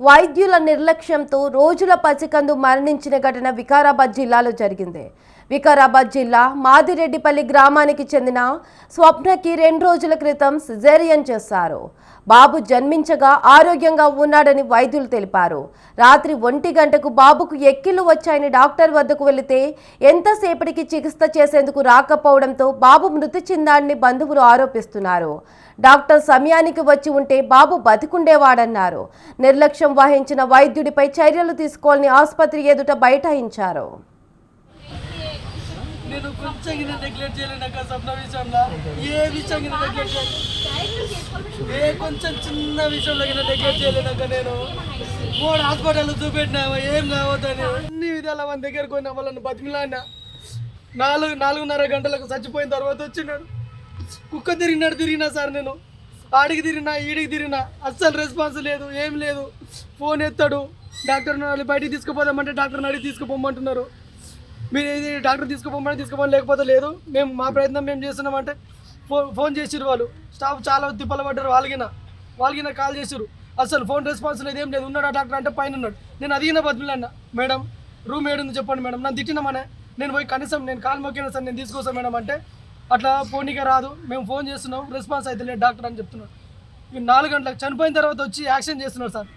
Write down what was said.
వైద్యుల నిర్లక్ష్యంతో రోజుల పసికందు మరణించిన ఘటన వికారాబాద్ జిల్లాలో జరిగింది. వికారాబాద్ జిల్లా మాదిరెడ్డిపల్లి గ్రామానికి చెందిన స్వప్నకి రెండు రోజుల క్రితం సిజేరియన్ చేశారు. బాబు జన్మించగా ఆరోగ్యంగా ఉన్నాడని వైద్యులు తెలిపారు. రాత్రి ఒంటి గంటకు బాబుకు ఎక్కిళ్ళు వచ్చాయని డాక్టర్ వద్దకు వెళితే ఎంతసేపటికి చికిత్స చేసేందుకు రాకపోవడంతో బాబు మృతి చెందాడని బంధువులు ఆరోపిస్తున్నారు. డాక్టర్ సమయానికి వచ్చి ఉంటే బాబు బతికుండేవాడన్నారు. నిర్లక్ష్యం వహించిన వైద్యుడిపై చర్యలు తీసుకోవాలని ఆసుపత్రి ఎదుట బైఠాయించారు. నేను కొంచెం గిన్నె నెగ్లెక్ట్ చేయలేను అక్క సప్న విషయంలో. ఏ విషయం గిన్నె నెగ్లెక్ట్ చేయలేదు ఏ కొంచెం చిన్న విషయంలో గిన్నె నెగ్లెక్ట్ చేయలేను అక్క నేను. మూడు హాస్పిటల్ చూపెట్టినా ఏం కావద్దని. అన్ని విధాల మన దగ్గరకు పోయినా వాళ్ళని బతిమిలాడినా. నాలుగు నాలుగున్నర గంటలకు చచ్చిపోయిన తర్వాత వచ్చినాడు. కుక్క తిరిగినాడు తిరిగినా సార్ నేను. ఆడికి తిరిగినా ఈడికి తిరిగినా అస్సలు రెస్పాన్స్ లేదు ఏం లేదు. ఫోన్ ఎత్తాడు. డాక్టర్ వాళ్ళు బయటికి తీసుకుపోదామంటే డాక్టర్ని అడిగి తీసుకుపోమంటున్నారు. మీరు ఇది డాక్టర్ తీసుకుపోమని తీసుకుపోమని లేకపోతే లేదు. మేము మా ప్రయత్నం మేము చేస్తున్నామంటే ఫోన్ ఫోన్ చేసిరు వాళ్ళు. స్టాఫ్ చాలా తిప్పలు పడ్డారు వాళ్ళకిన. వాళ్ళకిన కాల్ చేసిరు అసలు ఫోన్ రెస్పాన్స్ లేదు ఏం లేదు. ఉన్నాడా డాక్టర్ అంటే పైన ఉన్నాడు. నేను అడిగిన బతుకులన్న మేడం రూమ్ ఏడుంది చెప్పండి మేడం. నన్ను తిట్టినామనే నేను పోయి కనీసం నేను కాల్ మొక్కిన సార్ నేను తీసుకొస్తాను మేడం అంటే అట్లా ఫోన్కే రాదు. మేము ఫోన్ చేస్తున్నాం. రెస్పాన్స్ అయితే లేదు డాక్టర్ అని చెప్తున్నాడు. ఈ నాలుగు గంటలకు చనిపోయిన తర్వాత వచ్చి యాక్షన్ చేస్తున్నారు సార్.